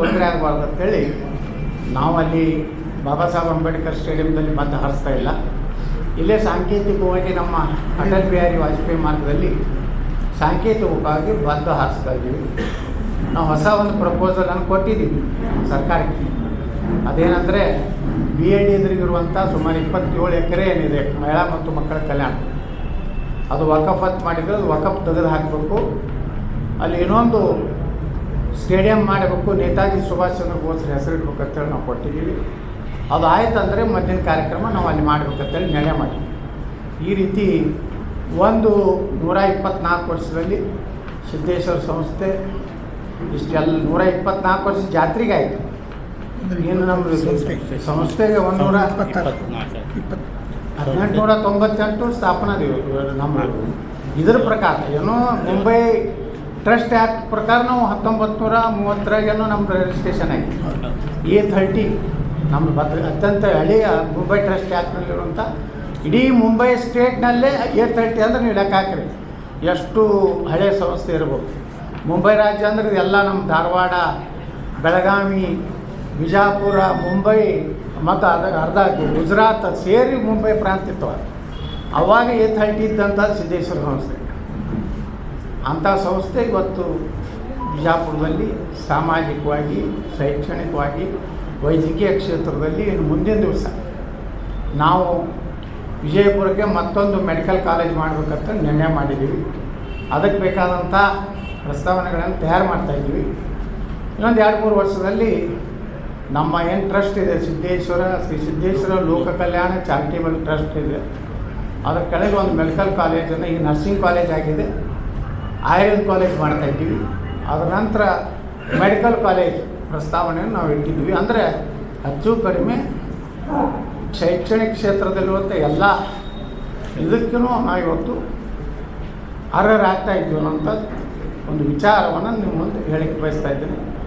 ತೊಂದರೆ ಆಗಬಾರ್ದು ಅಂತೇಳಿ ನಾವು ಅಲ್ಲಿ ಬಾಬಾ ಸಾಹೇಬ್ ಅಂಬೇಡ್ಕರ್ ಸ್ಟೇಡಿಯಂದಲ್ಲಿ ಬಂದು ಹಾರಿಸ್ತಾ ಇಲ್ಲ. ಇಲ್ಲೇ ಸಾಂಕೇತಿಕವಾಗಿ ನಮ್ಮ ಅಟಲ್ ಬಿಹಾರಿ ವಾಜಪೇಯಿ ಮಾರ್ಗದಲ್ಲಿ ಸಾಂಕೇತಿಕವಾಗಿ ಬಂದು ಹಾರಿಸ್ತಾ ಇದ್ದೀವಿ. ನಾವು ಹೊಸ ಒಂದು ಪ್ರಪೋಸಲನ್ನು ಕೊಟ್ಟಿದ್ದೀವಿ ಸರ್ಕಾರಕ್ಕೆ. ಅದೇನೆಂದರೆ ಬಿ ಎ ಡಿ ಎದುರಿಗಿರುವಂಥ ಸುಮಾರು ಇಪ್ಪತ್ತೇಳು ಎಕರೆ ಏನಿದೆ, ಮಹಿಳಾ ಮತ್ತು ಮಕ್ಕಳ ಕಲ್ಯಾಣ. ಅದು ವಕಫತ್ ಮಾಡಿದರೆ ಅದು ವಕಫ್ ತೆಗೆದು ಹಾಕಬೇಕು ಅಲ್ಲಿ ಇನ್ನೊಂದು ಸ್ಟೇಡಿಯಂ ಮಾಡಬೇಕು ನೇತಾಜಿ ಸುಭಾಷ್ ಚಂದ್ರ ಬೋಸ್ ಹೆಸರಿಡ್ಬೇಕು ಅಂತೇಳಿ ನಾವು ಕೊಟ್ಟಿದ್ದೀವಿ. ಅದು ಆಯ್ತಂದರೆ ಮಧ್ಯಾಹ್ನ ಕಾರ್ಯಕ್ರಮ ನಾವು ಅಲ್ಲಿ ಮಾಡ್ಬೇಕಂತೇಳಿ ನಿರ್ಣಯ ಮಾಡಿದ್ವಿ. ಈ ರೀತಿ ಒಂದು ನೂರ ಇಪ್ಪತ್ನಾಲ್ಕು ವರ್ಷದಲ್ಲಿ ಸಿದ್ದೇಶ್ವರ ಸಂಸ್ಥೆ ಇಷ್ಟೆಲ್ಲ ನೂರ ಇಪ್ಪತ್ನಾಲ್ಕು ವರ್ಷ ಜಾತ್ರೆಗೆ ಆಯಿತು ಏನು ನಮ್ಮ ಸಂಸ್ಥೆಗೆ ಒಂದು ನೂರ ಹದಿನೆಂಟುನೂರ ತೊಂಬತ್ತೆಂಟು ಸ್ಥಾಪನಾ ನಮ್ಮ ಇದರ ಪ್ರಕಾರ ಏನೋ ಮುಂಬೈ ಟ್ರಸ್ಟ್ ಆ್ಯಕ್ಟ್ ಪ್ರಕಾರ ನಾವು ಹತ್ತೊಂಬತ್ತು ನೂರ ಮೂವತ್ತರಾಗೇನು ನಮ್ದು ರಿಜಿಸ್ಟ್ರೇಷನ್ ಆಗಿದೆ ಎ ಥರ್ಟಿ ನಮ್ಮ ಬದ್ ಅತ್ಯಂತ ಹಳೆಯ ಮುಂಬೈ ಟ್ರಸ್ಟ್ ಆ್ಯಕ್ಟ್ನಲ್ಲಿರುವಂಥ ಇಡೀ ಮುಂಬೈ ಸ್ಟೇಟ್ನಲ್ಲೇ ಎ ಥರ್ಟಿ ಅಂದ್ರೆ ನೀವು ಲೆಕ್ಕ ಹಾಕ್ರಿ. ಎಷ್ಟು ಹಳೆಯ ಸಂಸ್ಥೆ ಇರ್ಬೋದು. ಮುಂಬೈ ರಾಜ್ಯ ಅಂದ್ರೆ ಎಲ್ಲ ನಮ್ಮ ಧಾರವಾಡ, ಬೆಳಗಾವಿ, ಬಿಜಾಪುರ ಮುಂಬೈ ಮತ್ತು ಅದ ಅರ್ಧ ಗುಜರಾತ್ ಸೇರಿ ಮುಂಬೈ ಪ್ರಾಂತ್ಯತ್ವ ಇತ್ತು ಅವಾಗ ಎ ಥರ್ಟಿ ಇದ್ದಂಥ ಸಿದ್ದೇಶ್ವರ ಸಂಸ್ಥೆ. ಅಂಥ ಸಂಸ್ಥೆ ಇವತ್ತು ಬಿಜಾಪುರದಲ್ಲಿ ಸಾಮಾಜಿಕವಾಗಿ, ಶೈಕ್ಷಣಿಕವಾಗಿ, ವೈದ್ಯಕೀಯ ಕ್ಷೇತ್ರದಲ್ಲಿ ಇನ್ನು ಮುಂದಿನ ದಿವಸ. ನಾವು ವಿಜಯಪುರಕ್ಕೆ ಮತ್ತೊಂದು ಮೆಡಿಕಲ್ ಕಾಲೇಜ್ ಮಾಡಬೇಕಂತ ನಿರ್ಣಯ ಮಾಡಿದ್ದೀವಿ. ಅದಕ್ಕೆ ಬೇಕಾದಂಥ ಪ್ರಸ್ತಾವನೆಗಳನ್ನು ತಯಾರು ಮಾಡ್ತಾಯಿದ್ದೀವಿ ಇನ್ನೊಂದು ಎರಡು ಮೂರು ವರ್ಷದಲ್ಲಿ ನಮ್ಮ ಏನು ಟ್ರಸ್ಟ್ ಇದೆ, ಸಿದ್ದೇಶ್ವರ, ಶ್ರೀ ಸಿದ್ದೇಶ್ವರ ಲೋಕ ಕಲ್ಯಾಣ ಚಾರಿಟೇಬಲ್ ಟ್ರಸ್ಟ್ ಇದೆ. ಅದರ ಕೆಳಗೆ ಒಂದು ಮೆಡಿಕಲ್ ಕಾಲೇಜನ್ನು, ಈ ನರ್ಸಿಂಗ್ ಕಾಲೇಜ್ ಆಗಿದೆ. ಆಯುರ್ವೇದ ಕಾಲೇಜ್ ಮಾಡ್ತಾ ಇದ್ದೀವಿ. ಅದರ ನಂತರ ಮೆಡಿಕಲ್ ಕಾಲೇಜ್ ಪ್ರಸ್ತಾವನೆಯನ್ನು ನಾವು ಇಟ್ಟಿದ್ವಿ ಅಂದರೆ ಹೆಚ್ಚು ಕಡಿಮೆ ಶೈಕ್ಷಣಿಕ ಕ್ಷೇತ್ರದಲ್ಲಿರುವಂಥ ಎಲ್ಲ ಇದಕ್ಕೂ ನಾವು ಇವತ್ತು ಅರ್ಹರಾಗ್ತಾ ಇದ್ದೀವಿ ಅನ್ನೋಂಥ ಒಂದು ವಿಚಾರವನ್ನು ನಿಮ್ಮ ಮುಂದೆ ಹೇಳಿಕ್ಕೆ ಬಯಸ್ತಾ ಇದ್ದೀನಿ.